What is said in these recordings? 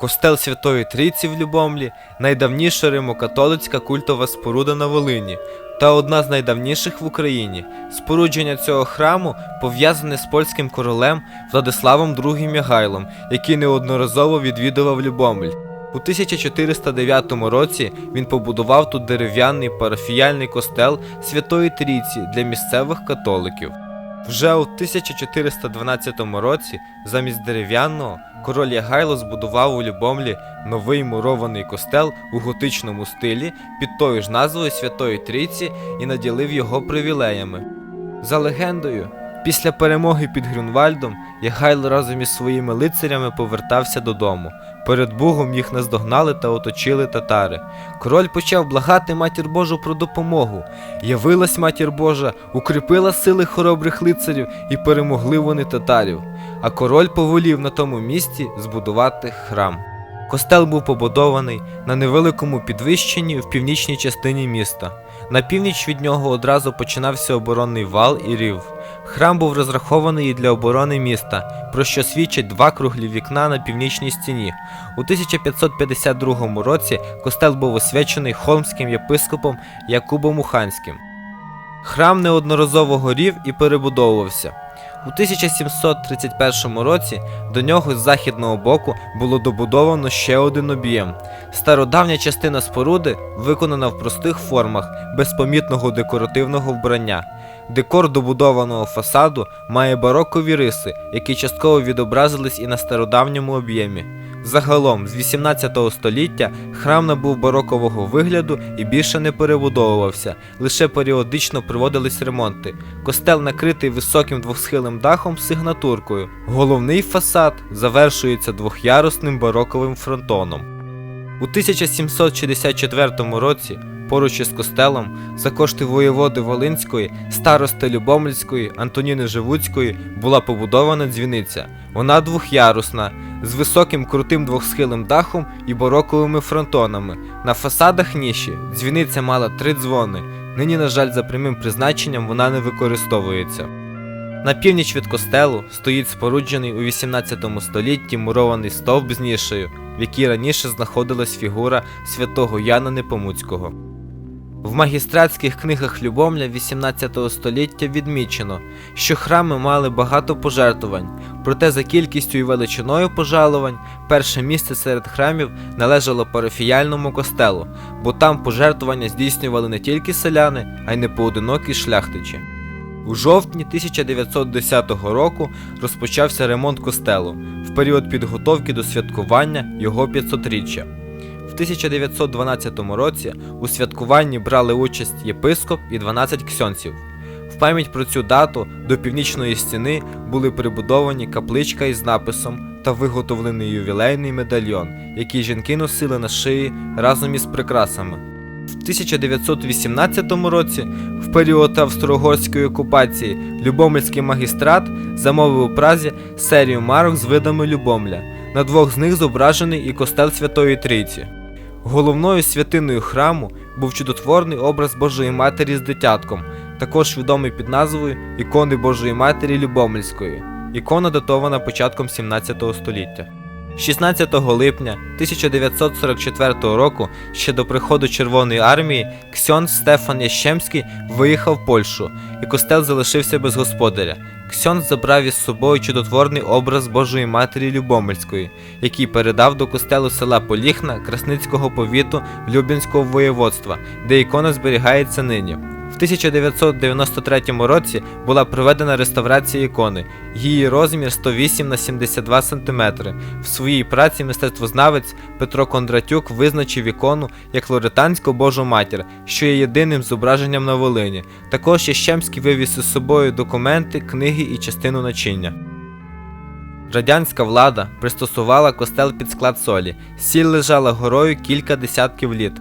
Костел Святої Трійці в Любомлі найдавніша римокатолицька культова споруда на Волині та одна з найдавніших в Україні. Спорудження цього храму пов'язане з польським королем Владиславом II Мягайлом, який неодноразово відвідував Любомль. У 1409 році він побудував тут дерев'яний парафіяльний костел Святої Трійці для місцевих католиків. Вже у 1412 році замість дерев'яного король Ягайло збудував у Любомлі новий мурований костел у готичному стилі під тою ж назвою Святої Трійці і наділив його привілеями. За легендою, після перемоги під Грюнвальдом Ягайло разом із своїми лицарями повертався додому. Перед Богом їх наздогнали та оточили татари. Король почав благати матір Божу про допомогу. Явилась матір Божа, укріпила сили хоробрих лицарів і перемогли вони татарів. А король повелів на тому місці збудувати храм. Костел був побудований на невеликому підвищенні в північній частині міста. На північ від нього одразу починався оборонний вал і рів. Храм був розрахований і для оборони міста, про що свідчать два круглі вікна на північній стіні. У 1552 році костел був освячений холмським єпископом Якубом Уханським. Храм неодноразово горів і перебудовувався. У 1731 році до нього з західного боку було добудовано ще один об'єм. Стародавня частина споруди виконана в простих формах, без помітного декоративного вбрання. Декор добудованого фасаду має барокові риси, які частково відобразились і на стародавньому об'ємі. Загалом, з 18 століття храм набув барокового вигляду і більше не перебудовувався, лише періодично проводились ремонти. Костел накритий високим двохсхилим дахом з сигнатуркою. Головний фасад завершується двохярусним бароковим фронтоном. У 1764 році поруч із костелом за кошти воєводи Волинської, старости Любомльської Антоніни Живуцької була побудована дзвіниця. Вона двохярусна, з високим крутим двохсхилим дахом і бароковими фронтонами. На фасадах ніші дзвіниця мала три дзвони. Нині, на жаль, за прямим призначенням вона не використовується. На північ від костелу стоїть споруджений у 18 столітті мурований стовп з нішею, в якій раніше знаходилась фігура святого Яна Непомуцького. В магістратських книгах Любомля 18 століття відмічено, що храми мали багато пожертвувань, проте за кількістю і величиною пожалувань перше місце серед храмів належало парафіяльному костелу, бо там пожертвування здійснювали не тільки селяни, а й непоодинокі шляхтичі. У жовтні 1910 року розпочався ремонт костелу в період підготовки до святкування його 500-річчя. В 1912 році у святкуванні брали участь єпископ і 12 ксьонців. В пам'ять про цю дату до північної стіни були прибудовані капличка із написом та виготовлений ювілейний медальйон, який жінки носили на шиї разом із прикрасами. В 1918 році, в період австро-угорської окупації, Любомльський магістрат замовив у Празі серію марок з видами Любомля. На двох з них зображений і костел Святої Трійці. Головною святиною храму був чудотворний образ Божої Матері з дитятком, також відомий під назвою Ікони Божої Матері Любомельської. Ікона датована початком 17 століття. 16 липня 1944 року, ще до приходу Червоної армії, Ксьон Стефан Ящемський виїхав в Польщу, і костел залишився без господаря. Ксьон забрав із собою чудотворний образ Божої Матері Любомельської, який передав до костелу села Поліхна Красницького повіту Люблінського воєводства, де ікона зберігається нині. В 1993 році була проведена реставрація ікони. Її розмір 108 на 72 см. В своїй праці мистецтвознавець Петро Кондратюк визначив ікону як Лоретанську Божу матір, що є єдиним зображенням на Волині. Також Ящемський вивіз із собою документи, книги і частину начиння. Радянська влада пристосувала костел під склад солі. Сіль лежала горою кілька десятків літ.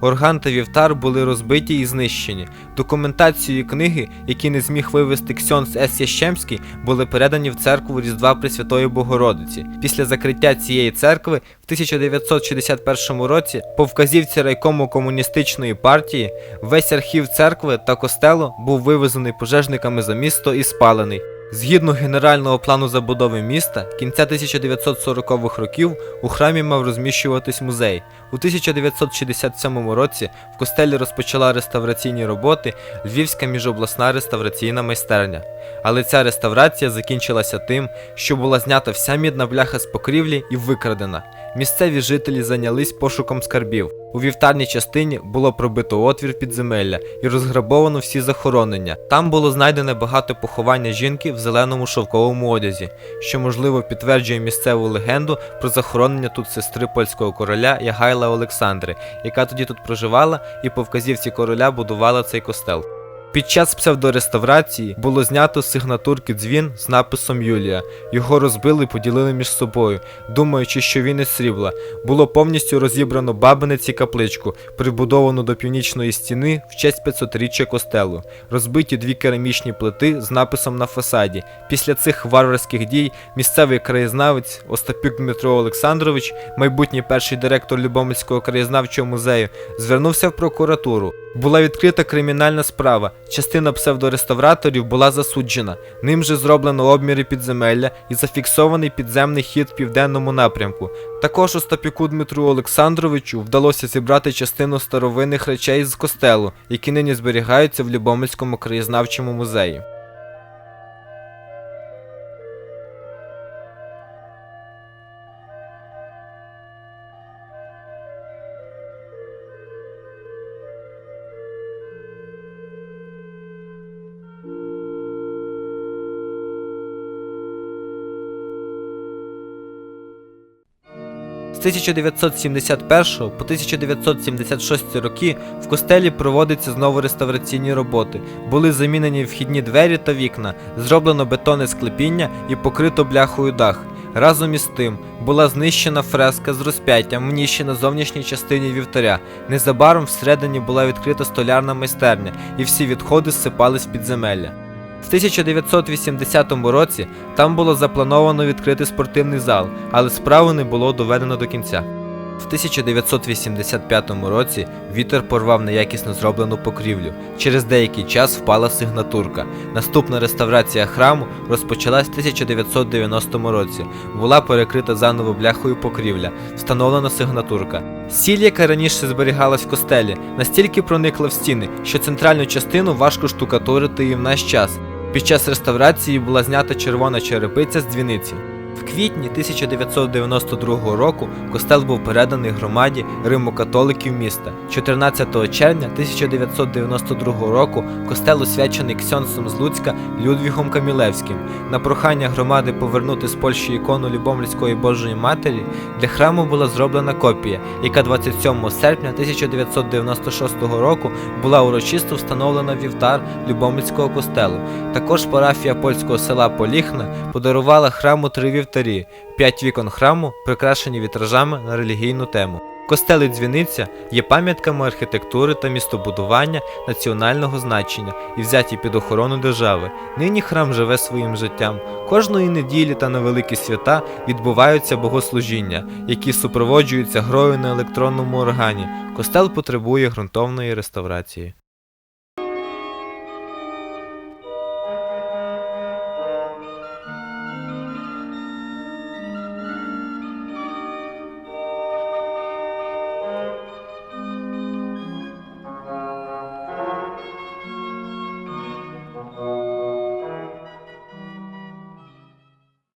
Орган та вівтар були розбиті і знищені. Документацію книги, які не зміг вивезти Ксьонс С. Ящемський, були передані в церкву Різдва Пресвятої Богородиці. Після закриття цієї церкви в 1961 році по вказівці райкому комуністичної партії весь архів церкви та костелу був вивезений пожежниками за місто і спалений. Згідно генерального плану забудови міста, кінця 1940-х років у храмі мав розміщуватись музей. У 1967 році в костелі розпочала реставраційні роботи Львівська міжобласна реставраційна майстерня. Але ця реставрація закінчилася тим, що була знята вся мідна бляха з покрівлі і викрадена. Місцеві жителі зайнялись пошуком скарбів. У вівтарній частині було пробито отвір підземелля і розграбовано всі захоронення. Там було знайдене багато поховання жінки в зеленому шовковому одязі, що можливо підтверджує місцеву легенду про захоронення тут сестри польського короля Ягайла Олександри, яка тоді тут проживала і по вказівці короля будувала цей костел. Під час псевдореставрації було знято з сигнатурки дзвін з написом Юлія. Його розбили і поділили між собою, думаючи, що він із срібла. Було повністю розібрано бабинець і капличку, прибудовану до північної стіни в честь 500-річчя костелу. Розбиті дві керамічні плити з написом на фасаді. Після цих варварських дій місцевий краєзнавець Остапюк Дмитро Олександрович, майбутній перший директор Любомельського краєзнавчого музею, звернувся в прокуратуру. Була відкрита кримінальна справа. Частина псевдореставраторів була засуджена. Ним же зроблено обміри підземелля і зафіксований підземний хід в південному напрямку. Також Остапіку Дмитру Олександровичу вдалося зібрати частину старовинних речей з костелу, які нині зберігаються в Любомельському краєзнавчому музеї. З 1971 по 1976 роки в костелі проводяться знову реставраційні роботи. Були замінені вхідні двері та вікна, зроблено бетонне склепіння і покрито бляхою дах. Разом із тим була знищена фреска з розп'яттям в ніші на зовнішній частині вівтаря. Незабаром всередині була відкрита столярна майстерня, і всі відходи зсипались в підземелля. В 1980 році там було заплановано відкрити спортивний зал, але справу не було доведено до кінця. В 1985 році вітер порвав неякісно зроблену покрівлю. Через деякий час впала сигнатурка. Наступна реставрація храму розпочалась в 1990 році. Була перекрита заново бляхою покрівля, встановлена сигнатурка. Сіль, яка раніше зберігалась в костелі, настільки проникла в стіни, що центральну частину важко штукатурити і в наш час. Під час реставрації була знята червона черепиця з дзвіниці. В квітні 1992 року костел був переданий громаді Римо-католиків міста. 14 червня 1992 року костел освячений ксьонсом з Луцька Людвігом Камілевським. На прохання громади повернути з Польщі ікону Любомльської Божої Матері для храму була зроблена копія, яка 27 серпня 1996 року була урочисто встановлена в вівтар Любомльського костелу. Також парафія польського села Поліхна подарувала храму три вівтарі, п'ять вікон храму прикрашені вітражами на релігійну тему. Костел і дзвіниця є пам'ятками архітектури та містобудування національного значення і взяті під охорону держави. Нині храм живе своїм життям. Кожної неділі та на великі свята відбуваються богослужіння, які супроводжуються грою на електронному органі. Костел потребує ґрунтовної реставрації.